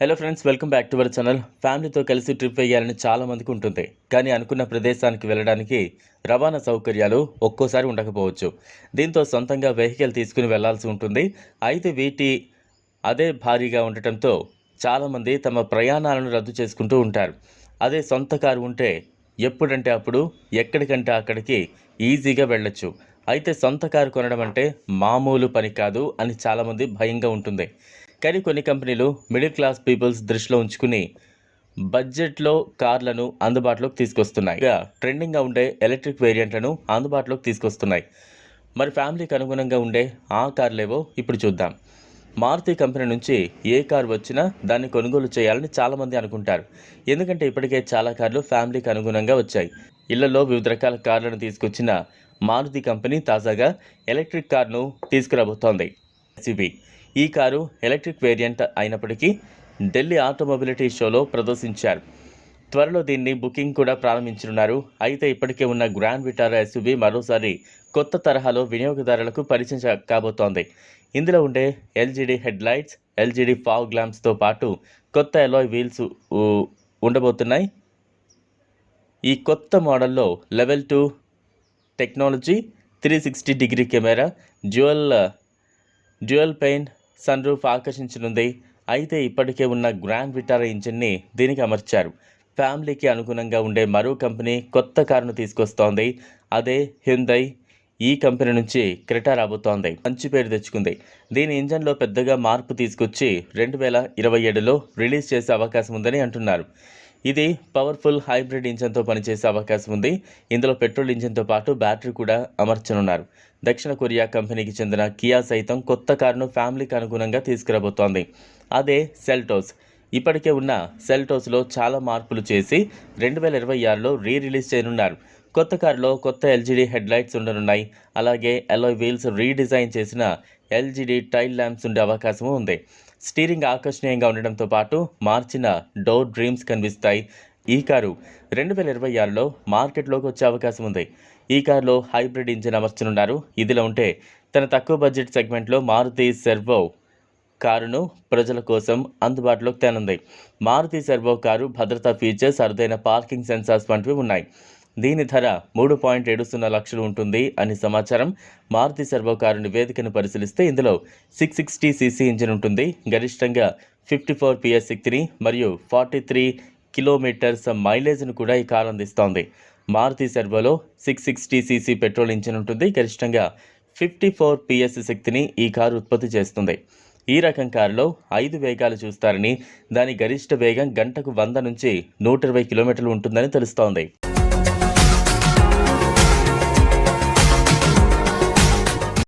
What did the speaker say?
Hello friends welcome back to our channel ఫ్యామిలీతో కలిసి trip వేయాలని చాలా మందికి ఉంటుంది కానీ అనుకున్న ప్రదేశానికి వెళ్ళడానికి రవాణా సౌకర్యాలు ఒక్కోసారి ఉండకపోవచ్చు. దీంతో సొంతంగా వెహికల్ తీసుకుని వెళ్ళాల్సి ఉంటుంది. అయితే వీటి అదే భారీగా ఉండటంతో చాలామంది తమ ప్రయాణాలను రద్దు చేసుకుంటూ ఉంటారు. అదే సొంత కారు ఉంటే ఎప్పుడంటే అప్పుడు ఎక్కడికంటే అక్కడికి ఈజీగా వెళ్ళొచ్చు. అయితే సొంత కారు కొనడం అంటే మామూలు పని కాదు అని చాలామంది భయంగా ఉంటుంది. కానీ కొన్ని కంపెనీలు మిడిల్ క్లాస్ పీపుల్స్ దృష్టిలో ఉంచుకుని బడ్జెట్లో కార్లను అందుబాటులోకి తీసుకొస్తున్నాయి. ఇక ట్రెండింగ్గా ఉండే ఎలక్ట్రిక్ వేరియంట్లను అందుబాటులోకి తీసుకొస్తున్నాయి. మరి ఫ్యామిలీకి అనుగుణంగా ఉండే ఆ కార్లేవో ఇప్పుడు చూద్దాం. మారుతి కంపెనీ నుంచి ఏ కార్ వచ్చినా దాన్ని కొనుగోలు చేయాలని చాలామంది అనుకుంటారు. ఎందుకంటే ఇప్పటికే చాలా కార్లు ఫ్యామిలీకి అనుగుణంగా వచ్చాయి. ఇళ్ళలో వివిధ రకాల కార్లను తీసుకొచ్చిన మారుతి కంపెనీ తాజాగా ఎలక్ట్రిక్ కార్ను తీసుకురాబోతోంది. సిబి ఈ కారు ఎలక్ట్రిక్ వేరియంట్ అయినప్పటికీ ఢిల్లీ ఆటోమొబిలిటీ షోలో ప్రదర్శించారు. త్వరలో దీన్ని బుకింగ్ కూడా ప్రారంభించనున్నారు. అయితే ఇప్పటికే ఉన్న గ్రాండ్ విటారా ఎస్యూవీ మరోసారి కొత్త తరహాలో వినియోగదారులకు పరిచయం కాబోతోంది. ఇందులో ఉండే ఎల్జీడీ హెడ్ లైట్స్ ఎల్జీడీ ఫావ్ గ్లామ్స్తో పాటు కొత్త ఎలాయ్ వీల్స్ ఉండబోతున్నాయి. ఈ కొత్త మోడల్లో level two technology three sixty degree camera dual dual pane sunroof ఆకర్షించనుంది. అయితే ఇప్పటికే ఉన్న గ్రాండ్ విటారా ఇంజిన్ని దీనికి అమర్చారు. ఫ్యామిలీకి అనుగుణంగా ఉండే మరో కంపెనీ కొత్త కారును తీసుకొస్తోంది. అదే హ్యుందై ఈ కంపెనీ నుంచి క్రెటా రాబోతోంది. మంచి పేరు తెచ్చుకుంది. దీని ఇంజన్లో పెద్దగా మార్పు తీసుకొచ్చి రెండు వేల ఇరవై ఏడులో రిలీజ్ చేసే అవకాశం ఉందని అంటున్నారు. ఇది పవర్ఫుల్ హైబ్రిడ్ ఇంజన్తో పనిచేసే అవకాశం ఉంది. ఇందులో పెట్రోల్ ఇంజన్తో పాటు బ్యాటరీ కూడా అమర్చనున్నారు. దక్షిణ కొరియా కంపెనీకి చెందిన కియా సైతం కొత్త కారును ఫ్యామిలీకి అనుగుణంగా తీసుకురాబోతోంది. అదే సెల్టోస్. ఇప్పటికే ఉన్న సెల్టోస్లో చాలా మార్పులు చేసి రెండు వేల ఇరవై ఆరులో రీ రిలీజ్ చేయనున్నారు. కొత్త కారులో కొత్త ఎల్జీడీ హెడ్ లైట్స్ ఉండనున్నాయి. అలాగే ఎలాయ్ వీల్స్ రీడిజైన్ చేసిన ఎల్జీడీ టైల్ ల్యాంప్స్ ఉండే అవకాశం ఉంది. స్టీరింగ్ ఆకర్షణీయంగా ఉండడంతో పాటు మార్చిన డోర్ డ్రీమ్స్ కనిపిస్తాయి. ఈ కారు రెండు వేల ఇరవై ఆరులో మార్కెట్లోకి వచ్చే అవకాశం ఉంది. ఈ కారులో హైబ్రిడ్ ఇంజిన్ అమర్చనున్నారు. ఇదిలా ఉంటే తన తక్కువ బడ్జెట్ సెగ్మెంట్లో మారుతి సెర్వో కారును ప్రజల కోసం అందుబాటులోకి తేనుంది. మారుతి సెర్వో కారు భద్రతా ఫీచర్స్ అరుదైన పార్కింగ్ సెన్సార్స్ వంటివి ఉన్నాయి. దీని ధర మూడు పాయింట్ ఏడు సున్నా లక్షలు ఉంటుంది అని సమాచారం మారుతి సర్వో కారు నివేదికను పరిశీలిస్తే ఇందులో సిక్స్ సిక్స్టీ సీసీ ఇంజిన్ ఉంటుంది. గరిష్టంగా ఫిఫ్టీ ఫోర్ పిఎస్ శక్తిని మరియు ఫార్టీ త్రీ కిలోమీటర్స్ మైలేజ్ను కూడా ఈ కారు అందిస్తోంది. Maruti సర్వోలో six sixty CC petrol engine ఉంటుంది. గరిష్టంగా ఫిఫ్టీ ఫోర్ పిఎస్ శక్తిని ఈ కారు ఉత్పత్తి చేస్తుంది. ఈ రకం కారులో ఐదు వేగాలు చూస్తారని దాని గరిష్ట వేగం గంటకు వంద నుంచి నూట ఇరవై కిలోమీటర్లు ఉంటుందని తెలుస్తోంది.